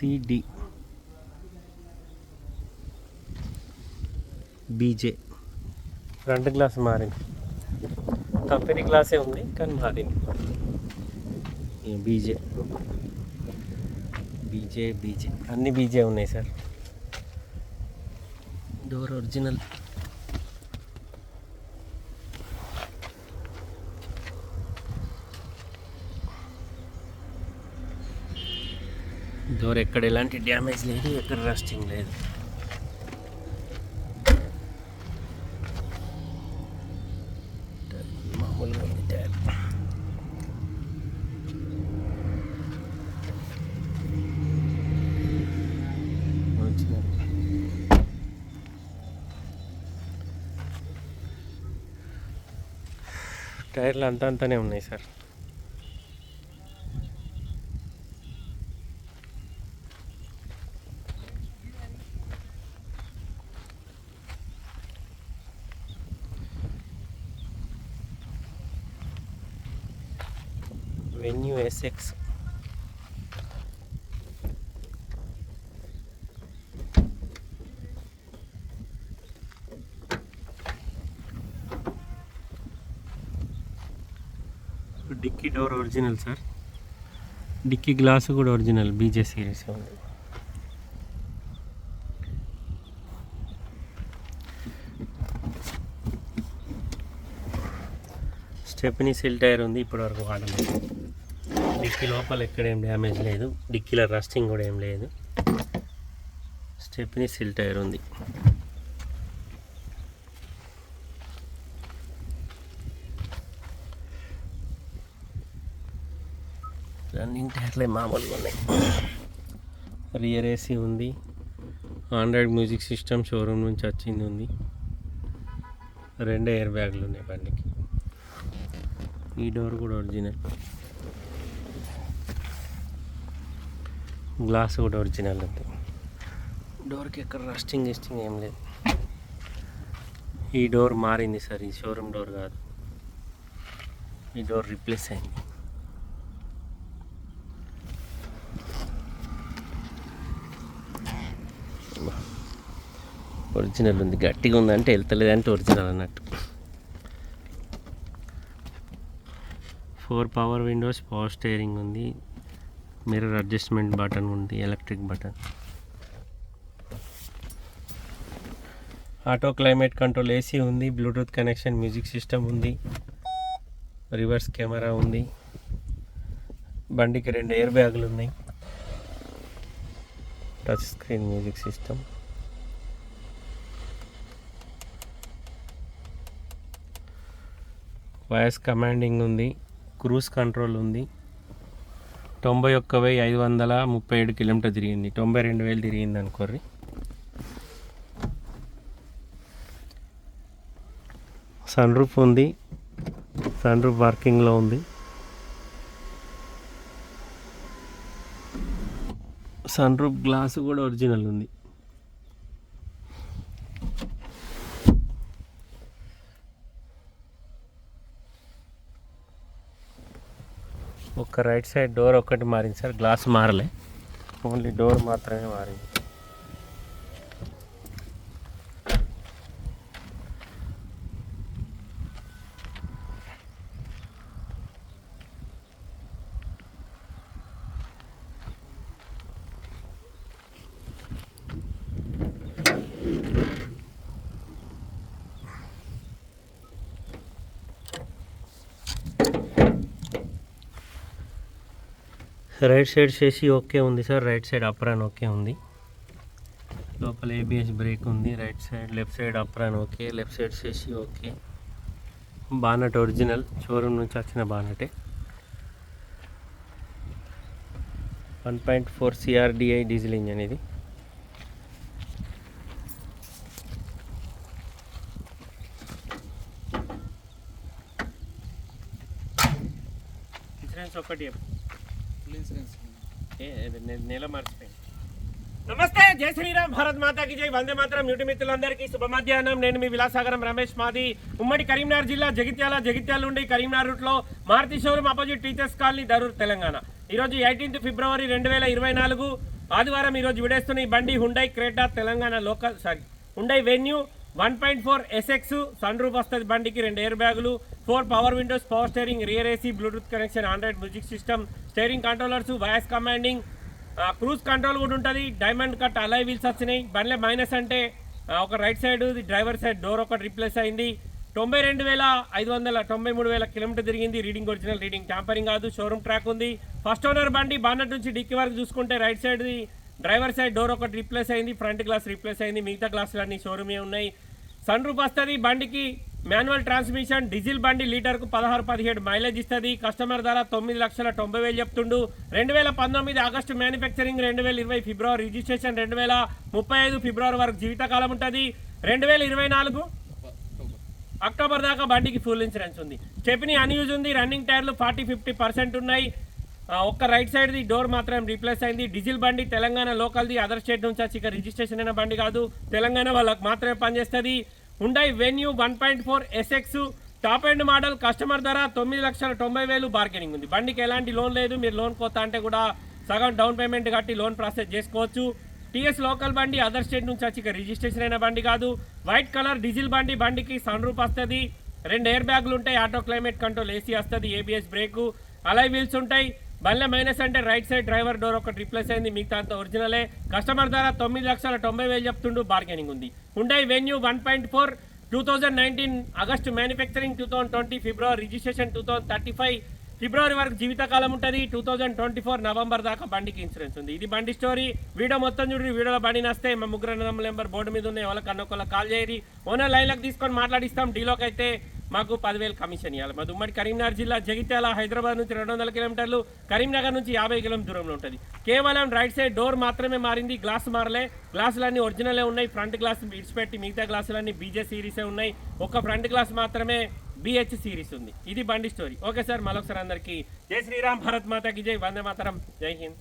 CD బీజే front glass మారింది. Company గ్లాసే ఉంది కానీ మారింది. బీజే బీజే బీజే అన్ని బీజే ఉన్నాయి సార్. Door original. డోర్ ఎక్కడ ఎలాంటి డ్యామేజ్ లేదు ఎక్కడ రస్టింగ్ లేదు. మామూలుగా టైర్ టైర్లు అంత అంతానే ఉన్నాయి sir. Venue SX. Dickey door original sir. Dickey glass కూడా ఒరిజినల్ బీజే సిరీస్ ఉంది. స్టెప్నీ సిల్ టైర్ ఉంది ఇప్పటివరకు వాడలేదు. డిక్కీ లోపల ఎక్కడ ఏం డ్యామేజ్ లేదు. డిక్కీలో రస్టింగ్ కూడా ఏం లేదు. స్టెప్ని సిల్ టైర్ ఉంది. రన్నింగ్ టైర్లే మామూలుగా ఉన్నాయి. రియర్ ఏసీ ఉంది. ఆండ్రాయిడ్ మ్యూజిక్ సిస్టమ్ షోరూమ్ నుంచి వచ్చింది ఉంది. రెండు ఎయిర్ బ్యాగులు ఉన్నాయి బండికి. ఈ డోర్ కూడా ఒరిజినల్. గ్లాస్ కూడా ఒరిజినల్ ఉంది డోర్కి ఎక్కడ రస్టింగ్ గిస్టింగ్ ఏం లేదు. ఈ డోర్ మారింది సార్ ఈ షోరూమ్ డోర్ కాదు. ఈ డోర్ రిప్లేస్ అయింది. ఒరిజినల్ ఉంది గట్టిగా ఉందంటే వెళ్తలేదంటే ఒరిజినల్ అన్నట్టు. Four power windows power steering ఉంది. మిర్రర్ అడ్జస్ట్మెంట్ బటన్ ఉంది electric button. Auto climate control AC ఉంది బ్లూటూత్ కనెక్షన్ మ్యూజిక్ సిస్టమ్ ఉంది రివర్స్ కెమెరా ఉంది బండికి రెండు ఎయిర్ బ్యాగులు ఉన్నాయి touch screen music system. Voice commanding ఉంది క్రూజ్ కంట్రోల్ ఉంది. తొంభై ఒక్క వెయ్యి ఐదు వందల ముప్పై ఏడు కిలోమీటర్ తిరిగింది. తొంభై రెండు వేలు తిరిగింది అనుకోర్రి. సన్ రూఫ్ ఉంది. సన్ రూఫ్ వర్కింగ్లో ఉంది. సన్ రూఫ్ గ్లాస్ కూడా ఒరిజినల్ ఉంది. ఒక రైట్ సైడ్ డోర్ ఒకటి మారింది సార్. గ్లాస్ మారలే. ఓన్లీ డోర్ మాత్రమే మారింది. రైట్ సైడ్ చేసి ఓకే ఉంది sir right side apron okay ఉంది. లోపల ఏబిఎస్ బ్రేక్ ఉంది right side left side apron okay left side చేసి ఓకే. బానట్ ఒరిజినల్ షోరూమ్ నుంచి వచ్చిన బానటే. One point four CRDI diesel engine ఇది. ఇన్సూరెన్స్ ఒకటి చెప్పు. నెల మర్చిపోయింది. నమస్తే జై శ్రీరామ్ భారత్ మాతాకి జై. వందే మాత్రం యూటి మిత్రులందరికీ శుభ మధ్యాహ్నం. నేను మీ విలాసాగరం రమేష్ మాది. ఉమ్మడి కరీంనగర్ జిల్లా జగిత్యాల జగిత్యాల నుండి కరీంనగర్ రూట్లో Maruti showroom opposite teachers colony Darur Telangana. ఈరోజు ఎయిటీన్త్ ఫిబ్రవరి రెండు వేల ఇరవై నాలుగు ఆదివారం ఈరోజు విడేస్తున్న ఈ బండి Hyundai Creta Telangana local sorry Hyundai Venue one point four SX sunroof వస్తుంది బండికి రెండు ఎయిర్ బ్యాగులు four power windows power steering rear AC Bluetooth connection Android music system steering controllers voice commanding cruise control కూడా ఉంటుంది diamond cut అలై wheels వచ్చినాయి బండ్లే minus అంటే ఒక right side driver side door ఒకటి రిప్లేస్ అయింది. తొంభై రెండు వేల ఐదు వందల తొంభై మూడు వేల కిలోమీటర్ తిరిగింది రీడింగ్ ఒరిజినల్ రీడింగ్ ట్యాంపరింగ్ కాదు షోరూమ్ ట్రాక్ ఉంది. ఫస్ట్ ఓనర్ బండి బాన్నట్ నుంచి డిక్కీ వరకు చూసుకుంటే రైట్ సైడ్ది డ్రైవర్ సైడ్ డోర్ ఒకటి రిప్లేస్ అయింది ఫ్రంట్ గ్లాస్ రిప్లేస్ అయింది మిగతా గ్లాసులు అన్ని షోరూమే ఉన్నాయి. సన్ రూప్ వస్తుంది బండికి మాన్యువల్ ట్రాన్స్మిషన్ డీజిల్ బండి లీటర్కు పదహారు పదిహేడు మైలేజ్ ఇస్తుంది. కస్టమర్ ధర తొమ్మిది లక్షల తొంభై వేలు చెప్తుండు. రెండు వేల పంతొమ్మిది ఆగస్టు మ్యానుఫ్యాక్చరింగ్ రెండు వేల ఇరవై ఫిబ్రవరి రిజిస్ట్రేషన్ రెండు వేల ముప్పై ఐదు ఫిబ్రవరి వరకు జీవితకాలం ఉంటుంది. రెండు వేల ఇరవై నాలుగు అక్టోబర్ దాకా బండికి ఫుల్ ఇన్సూరెన్స్ ఉంది. చెప్పిన అన్యూజ్ ఉంది రన్నింగ్ టైర్లు ఫార్టీ ఫిఫ్టీ పర్సెంట్ ఉన్నాయి. ఒక్క రైట్ సైడ్ ది డోర్ మాత్రం రీప్లేస్ అయింది. డీజిల్ బండి తెలంగాణ లోకల్ది అదర్ స్టేట్ నుంచి వచ్చి ఇక రిజిస్ట్రేషన్ అయిన బండి కాదు. తెలంగాణ వాళ్ళకి మాత్రమే పనిచేస్తుంది. Hyundai Venue one point four SX top end model customer ధర తొమ్మిది లక్షల తొంభై వేలు బార్గెనింగ్ ఉంది. బండికి ఎలాంటి లోన్ లేదు. మీరు లోన్ కోతా అంటే కూడా సగం డౌన్ పేమెంట్ కట్టి లోన్ ప్రాసెస్ చేసుకోవచ్చు. టీఎస్ లోకల్ బండి అదర్ స్టేట్ నుంచి వచ్చి ఇక రిజిస్ట్రేషన్ అయిన బండి కాదు. వైట్ కలర్ డీజిల్ బండి బండికి సన్ రూప్ వస్తుంది. రెండు ఎయిర్ బ్యాగులు ఉంటాయి. ఆటో క్లైమేట్ కంట్రోల్ ఏసీ వస్తుంది. ఏబిఎస్ బ్రేకు అలై వీల్స్ ఉంటాయి. బండ్ల మైనస్ అంటే రైట్ సైడ్ డ్రైవర్ డోర్ ఒకటి రిప్లేస్ అయింది. మిగతా అంత ఒరిజినలే కస్టమర్ ధర తొమ్మిది లక్షల తొంభై వేలు చెప్తుండు. బార్గెనింగ్ ఉంది. Hyundai Venue one point four two thousand nineteen August manufacturing two thousand twenty February registration two thousand thirty five February వరకు జీవితకాలం ఉంటుంది. Two thousand twenty four November దాకా బండికి ఇన్సూరెన్స్ ఉంది. ఇది బండి స్టోరీ వీడియో మొత్తం చూడండి. వీడియోలో బండి నస్తే. మా ముగ్గురు నెంబర్ బోర్డు మీద ఉన్నాయి. వాళ్ళకి అన్నొకళ్ళ కాల్ చేయరి ఓనర్ లైన్లకు తీసుకొని మాట్లాడిస్తాం. డీలోకి అయితే మాకు పదివేలు కమిషన్ ఇవ్వాలి. మాది ఉమ్మడి కరీంనగర్ జిల్లా జగిత్యాల హైదరాబాద్ నుంచి రెండు వందల కిలోమీటర్లు కరీంనగర్ నుంచి యాభై కిలోమీటర్ దూరంలో ఉంటుంది. కేవలం రైట్ సైడ్ డోర్ మాత్రమే మారింది గ్లాస్ మారలే. గ్లాసులన్నీ ఒరిజినలే ఉన్నాయి ఫ్రంట్ గ్లాస్ విడిచిపెట్టి మిగతా గ్లాసులన్నీ బీజే సిరీసే ఉన్నాయి. ఒక ఫ్రంట్ గ్లాస్ మాత్రమే బిహెచ్ సిరీస్ ఉంది. ఇది బండి స్టోరీ. ఓకే సార్ మరొకసారి అందరికీ జై శ్రీరామ్ భారత్ మాతాకి జై. వందే మాతరం. జై హింద్.